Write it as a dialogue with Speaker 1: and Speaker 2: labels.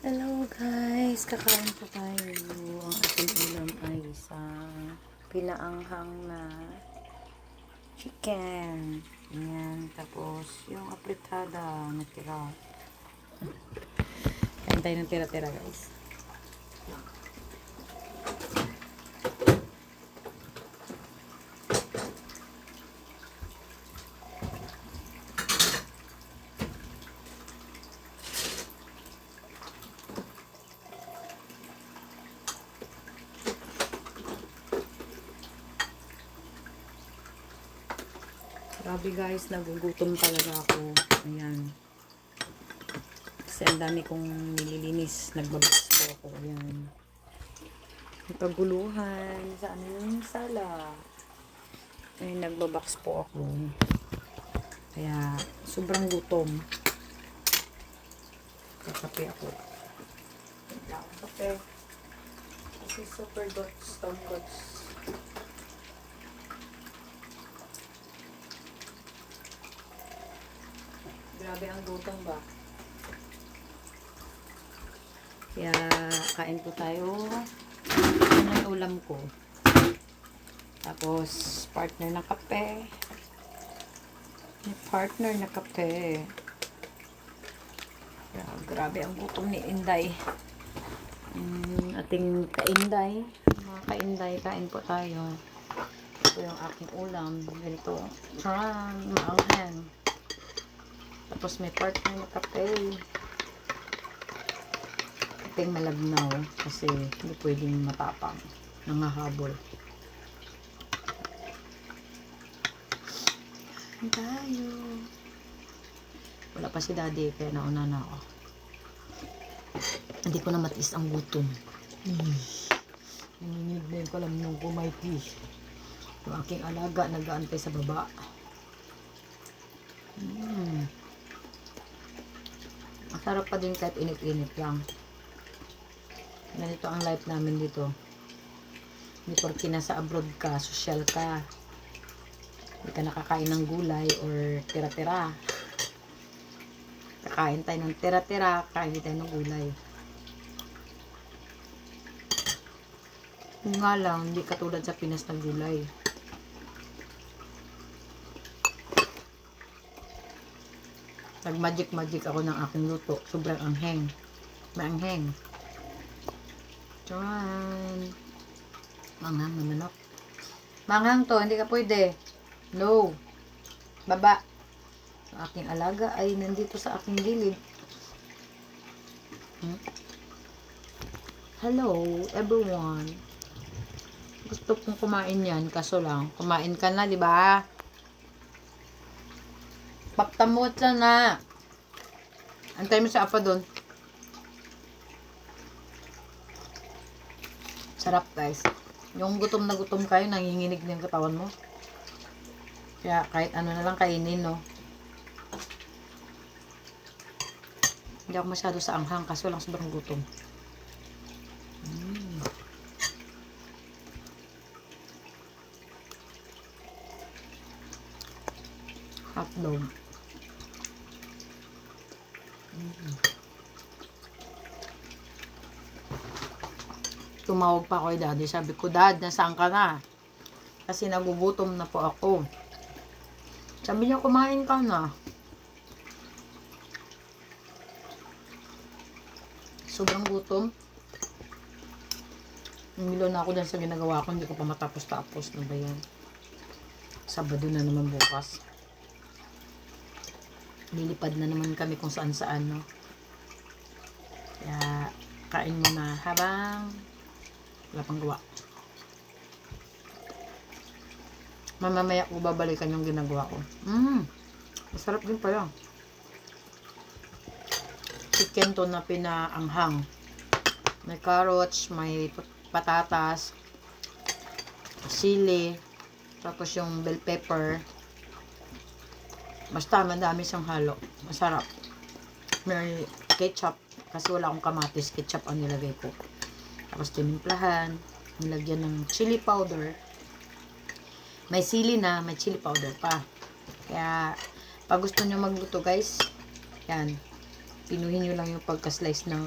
Speaker 1: Hello guys, kakain po tayo. Ang ating ulam ay isang pinaanghang na chicken. Yan, tapos yung apritada na tira. Kain tayo ng tira-tira guys. Grabe guys, nagugutom talaga ako. Ayan. Kasi ang dami kong nililinis. Nagbabas po ako. Ayan. May paguluhan sa ano yung sala. Ay, nagbabox po ako. Kaya, sobrang gutom. Kakape ako. Kape. Kasi super dots, stone Grabe ang gutom ba? Kaya kain po tayo. Ano ang ulam ko? Tapos partner ng kape. May partner na kape. Grabe ang gutom ni Inday. Mm, ating kainday. Mga kainday, kain po tayo. Ito yung aking ulam. Ganito. Charan, maanghan. Tapos may partner na kape. Kapeng malabnaw kasi hindi pwedeng matapang. Nangahabol. Tayo. Wala pa si daddy kaya nauna na ako. Hindi ko na matiis ang gutom. Hmm. Nanginginig na yung kalamnong ko, Mikey. Yung aking alaga nag-aantay sa baba. Hmm. Masarap pa din kahit init-init lang. Ganito ang life namin dito. Hindi porke nasa abroad ka, social ka. Hindi ka nakakain ng gulay or tira-tira. Kakain tayo ng tira-tira, kain tayo ng gulay. Kung nga lang, hindi katulad sa Pinas ng gulay. Nag-magic-magic ako ng aking luto. Sobrang angheng. Maangheng. Charan. Manghang na manok. Manghang to, hindi ka pwede. No. Baba. Ang aking alaga ay nandito sa aking gilid. Hmm? Hello, everyone. Gusto kong kumain yan, kaso lang, kumain ka na, di ba? Paktamot lang na. Antay mo sa apa doon. Sarap guys. Yung gutom na gutom kayo, nanginginig na yung katawan mo. Kaya kahit ano na lang kainin, no. Hindi ako masyado sa anghang kasi walang sobrang gutom. Mm. Hotdog. Mm. Tumawag pa ako kay daddy. Sabi ko, dad, nasaan ka na? Kasi nagugutom na po ako. Sabi niya, kumain ka na. Sobrang gutom. Umilo na ako dyan sa ginagawa ko. Hindi ko pa matapos-tapos na ba yan? Sabado na naman bukas. Lilipad na naman kami kung saan-saan, no? Kaya, kain muna habang wala pang gawa. Mamamaya ko babalikan yung ginagawa ko. Mmm, masarap din pala. Chicken to na pinaanghang. May carrots, may pat- patatas, sili, tapos yung bell pepper. Basta madami siyang halo. Masarap. May ketchup. Kasi wala akong kamatis. Ketchup ang nilagay ko. Tapos tinimplahan. Nilagyan ng chili powder. May sili na. May chili powder pa. Kaya, pag gusto nyo magluto guys, yan. Pinuhin nyo lang yung pagka-slice ng